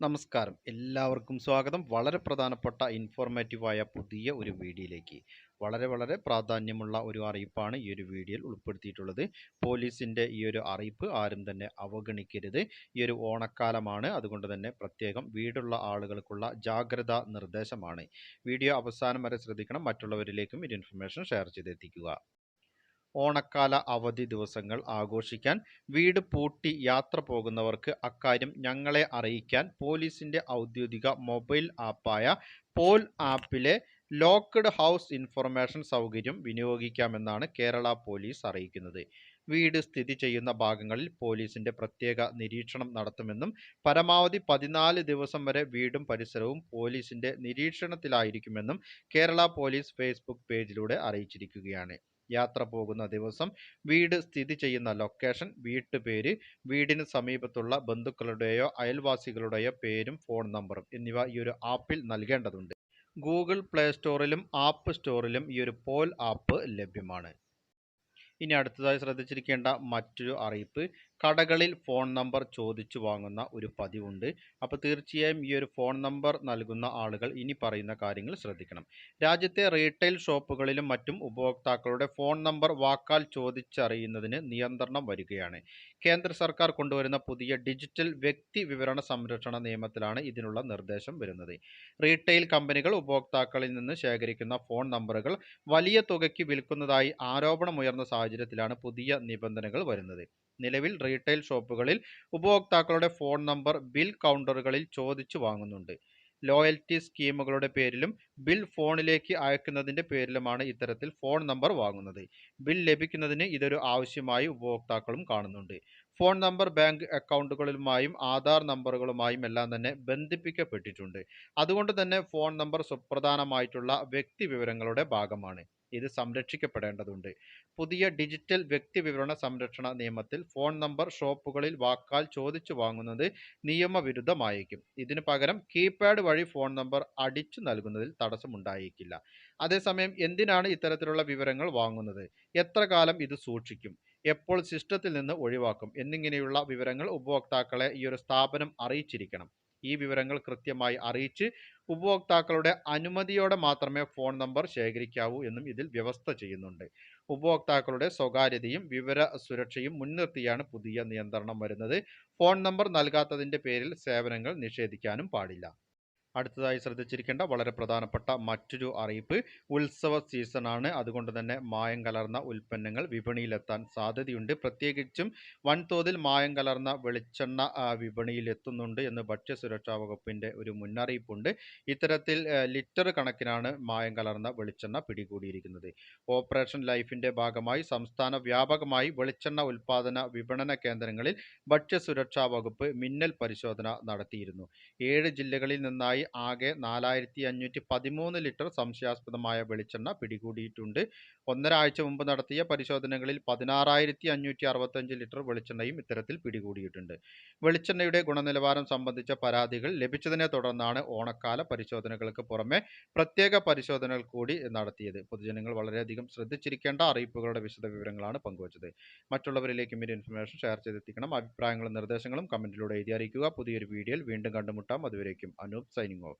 നമസ്കാരം. എല്ലാവർക്കും സ്വാഗതം. വളരെ പ്രധാനപ്പെട്ട ഇൻഫോർമേറ്റീവായ പുതിയ ഒരു വീഡിയോയിലേക്ക്. വളരെ വളരെ പ്രാധാന്യമുള്ള ഒരു അറിയിപ്പാണ് ഈ ഒരു വീഡിയോയിൽ ഉൾപ്പെടുത്തിയിട്ടുള്ളത്. പോലീസിന്റെ ഈ ഒരു അറിയിപ്പ് ആരും തന്നെ അവഗണിക്കരുത്. ഈ ഒരു ഓണക്കാലമാണ്. അതുകൊണ്ട് തന്നെ പ്രത്യേകം വീടുള്ള ആളുകൾക്കുള്ള ജാഗ്രതാ നിർദ്ദേശമാണ്. വീഡിയോ അവസാനം വരെ ശ്രദ്ധിക്കണം. മറ്റുള്ളവരിലേക്കും ഈ ഇൻഫർമേഷൻ ഷെയർ ചെയ്തെത്തിക്കുക. ഓണക്കാല അവധി ദിവസങ്ങൾ ആഘോഷിക്കാൻ വീട് പൂട്ടി യാത്ര പോകുന്നവർക്ക് അക്കാര്യം ഞങ്ങളെ അറിയിക്കാൻ പോലീസിന്റെ ഔദ്യോഗിക മൊബൈൽ ആപ്പായ പോൽ ആപ്പിലെ ലോക്ക്ഡ് ഹൗസ് ഇൻഫർമേഷൻ സൗകര്യം വിനിയോഗിക്കാമെന്നാണ് കേരള പോലീസ് അറിയിക്കുന്നത്. വീട് സ്ഥിതി ചെയ്യുന്ന ഭാഗങ്ങളിൽ പോലീസിന്റെ പ്രത്യേക നിരീക്ഷണം നടത്തുമെന്നും പരമാവധി പതിനാല് ദിവസം വരെ വീടും പരിസരവും പോലീസിന്റെ നിരീക്ഷണത്തിലായിരിക്കുമെന്നും കേരള പോലീസ് ഫേസ്ബുക്ക് പേജിലൂടെ അറിയിച്ചിരിക്കുകയാണ്. യാത്ര പോകുന്ന ദിവസം വീട് സ്ഥിതി ചെയ്യുന്ന ലൊക്കേഷൻ വീട്ടുപേര് വീടിന് സമീപത്തുള്ള ബന്ധുക്കളുടെയോ അയൽവാസികളുടെയോ പേരും ഫോൺ നമ്പറും എന്നിവ ഈ ഒരു ആപ്പിൽ നൽകേണ്ടതുണ്ട്. ഗൂഗിൾ പ്ലേ സ്റ്റോറിലും ആപ്പ് സ്റ്റോറിലും ഈ ഒരു പോൽ ആപ്പ് ലഭ്യമാണ്. ഇനി അടുത്തതായി ശ്രദ്ധിച്ചിരിക്കേണ്ട മറ്റൊരു അറിയിപ്പ് കടകളിൽ ഫോൺ നമ്പർ ചോദിച്ചു വാങ്ങുന്ന ഒരു പതിവുണ്ട്. അപ്പോൾ തീർച്ചയായും ഈ ഒരു ഫോൺ നമ്പർ നൽകുന്ന ആളുകൾ ഇനി പറയുന്ന കാര്യങ്ങൾ ശ്രദ്ധിക്കണം. രാജ്യത്തെ റീറ്റെയിൽ ഷോപ്പുകളിലും മറ്റും ഉപഭോക്താക്കളുടെ ഫോൺ നമ്പർ വാക്കാൽ ചോദിച്ചറിയുന്നതിന് നിയന്ത്രണം വരികയാണ്. കേന്ദ്ര സർക്കാർ കൊണ്ടുവരുന്ന പുതിയ ഡിജിറ്റൽ വ്യക്തി വിവരണ സംരക്ഷണ നിയമത്തിലാണ് ഇതിനുള്ള നിർദ്ദേശം വരുന്നത്. റീറ്റെയിൽ കമ്പനികൾ ഉപഭോക്താക്കളിൽ നിന്ന് ശേഖരിക്കുന്ന ഫോൺ നമ്പറുകൾ വലിയ തുകയ്ക്ക് വിൽക്കുന്നതായി ആരോപണമുയർന്ന സാഹചര്യത്തിലാണ് പുതിയ നിബന്ധനകൾ വരുന്നത്. നിലവിൽ റീറ്റെയിൽ ഷോപ്പുകളിൽ ഉപഭോക്താക്കളുടെ ഫോൺ നമ്പർ ബിൽ കൗണ്ടറുകളിൽ ചോദിച്ചു വാങ്ങുന്നുണ്ട്. ലോയൽറ്റി സ്കീമുകളുടെ പേരിലും ബിൽ ഫോണിലേക്ക് അയക്കുന്നതിന്റെ പേരിലുമാണ് ഇത്തരത്തിൽ ഫോൺ നമ്പർ വാങ്ങുന്നത്. ബിൽ ലഭിക്കുന്നതിന് ഇതൊരു ആവശ്യമായി ഉപഭോക്താക്കളും കാണുന്നുണ്ട്. ഫോൺ നമ്പർ ബാങ്ക് അക്കൗണ്ടുകളുമായും ആധാർ നമ്പറുകളുമായും എല്ലാം തന്നെ ബന്ധിപ്പിക്കപ്പെട്ടിട്ടുണ്ട്. അതുകൊണ്ട് തന്നെ ഫോൺ നമ്പർ സുപ്രധാനമായിട്ടുള്ള വ്യക്തി വിവരങ്ങളുടെ ഭാഗമാണ്. ഇത് സംരക്ഷിക്കപ്പെടേണ്ടതുണ്ട്. പുതിയ ഡിജിറ്റൽ വ്യക്തി വിവരണ സംരക്ഷണ നിയമത്തിൽ ഫോൺ നമ്പർ ഷോപ്പുകളിൽ വാക്കാൽ ചോദിച്ചു വാങ്ങുന്നത് നിയമവിരുദ്ധമായേക്കും. ഇതിനു പകരം കീപാഡ് വഴി ഫോൺ നമ്പർ അടിച്ചു നൽകുന്നതിൽ തടസ്സമുണ്ടായേക്കില്ല. അതേസമയം എന്തിനാണ് ഇത്തരത്തിലുള്ള വിവരങ്ങൾ വാങ്ങുന്നത്? എത്ര കാലം ഇത് സൂക്ഷിക്കും? എപ്പോൾ സിസ്റ്റത്തിൽ നിന്ന് ഒഴിവാക്കും? എന്നിങ്ങനെയുള്ള വിവരങ്ങൾ ഉപഭോക്താക്കളെ ഈ ഒരു സ്ഥാപനം അറിയിച്ചിരിക്കണം. ഈ വിവരങ്ങൾ കൃത്യമായി അറിയിച്ച് ഉപഭോക്താക്കളുടെ അനുമതിയോടെ മാത്രമേ ഫോൺ നമ്പർ ശേഖരിക്കാവൂ എന്നും ഇതിൽ വ്യവസ്ഥ ചെയ്യുന്നുണ്ട്. ഉപഭോക്താക്കളുടെ സ്വകാര്യതയും വിവര സുരക്ഷയും മുൻനിർത്തിയാണ് പുതിയ നിയന്ത്രണം വരുന്നത്. ഫോൺ നമ്പർ നൽകാത്തതിന്റെ പേരിൽ സേവനങ്ങൾ നിഷേധിക്കാനും പാടില്ല. അടുത്തതായി ശ്രദ്ധിച്ചിരിക്കേണ്ട വളരെ പ്രധാനപ്പെട്ട മറ്റൊരു അറിയിപ്പ്. ഉത്സവ സീസണാണ്. അതുകൊണ്ട് തന്നെ മായം കലർന്ന ഉൽപ്പന്നങ്ങൾ വിപണിയിലെത്താൻ സാധ്യതയുണ്ട്. പ്രത്യേകിച്ചും വൻതോതിൽ മായം കലർന്ന വെളിച്ചെണ്ണ വിപണിയിലെത്തുന്നുണ്ട് എന്ന് ഭക്ഷ്യസുരക്ഷാ വകുപ്പിന്റെ ഒരു മുന്നറിയിപ്പുണ്ട്. ഇത്തരത്തിൽ ലിറ്റർ കണക്കിനാണ് മായം കലർന്ന വെളിച്ചെണ്ണ പിടികൂടിയിരിക്കുന്നത്. ഓപ്പറേഷൻ ലൈഫിന്റെ ഭാഗമായി സംസ്ഥാന വ്യാപകമായി വെളിച്ചെണ്ണ ഉൽപ്പാദന വിപണന കേന്ദ്രങ്ങളിൽ ഭക്ഷ്യസുരക്ഷാ വകുപ്പ് മിന്നൽ പരിശോധന നടത്തിയിരുന്നു. ഏഴ് ജില്ലകളിൽ നിന്നായി ആകെ നാലായിരത്തി അഞ്ഞൂറ്റി പതിമൂന്ന് ലിറ്റർ സംശയാസ്പദമായ വെളിച്ചെണ്ണ പിടികൂടിയിട്ടുണ്ട്. ഒന്നരാഴ്ച മുമ്പ് നടത്തിയ പരിശോധനകളിൽ പതിനാറായിരത്തി അഞ്ഞൂറ്റി അറുപത്തഞ്ച് ലിറ്റർ വെളിച്ചെണ്ണയും ഇത്തരത്തിൽ പിടികൂടിയിട്ടുണ്ട്. വെളിച്ചെണ്ണയുടെ ഗുണനിലവാരം സംബന്ധിച്ച പരാതികൾ ലഭിച്ചതിനെ തുടർന്നാണ് ഓണക്കാല പരിശോധനകൾക്ക് പുറമെ പ്രത്യേക പരിശോധനകൾ കൂടി നടത്തിയത്. പൊതുജനങ്ങൾ വളരെയധികം ശ്രദ്ധിച്ചിരിക്കേണ്ട അറിയിപ്പുകളുടെ വിശദ വിവരങ്ങളാണ് പങ്കുവച്ചത്. മറ്റുള്ളവരിലേക്കും ഈ ഇൻഫർമേഷൻ ഷെയർ ചെയ്തെത്തിക്കണം. അഭിപ്രായങ്ങളും നിർദ്ദേശങ്ങളും കമന്റിലൂടെ എഴുതി അറിയിക്കുക. പുതിയൊരു വീഡിയോയിൽ വീണ്ടും കണ്ടുമുട്ടാം. അതുവരേക്കും അനൂപ് complaining of.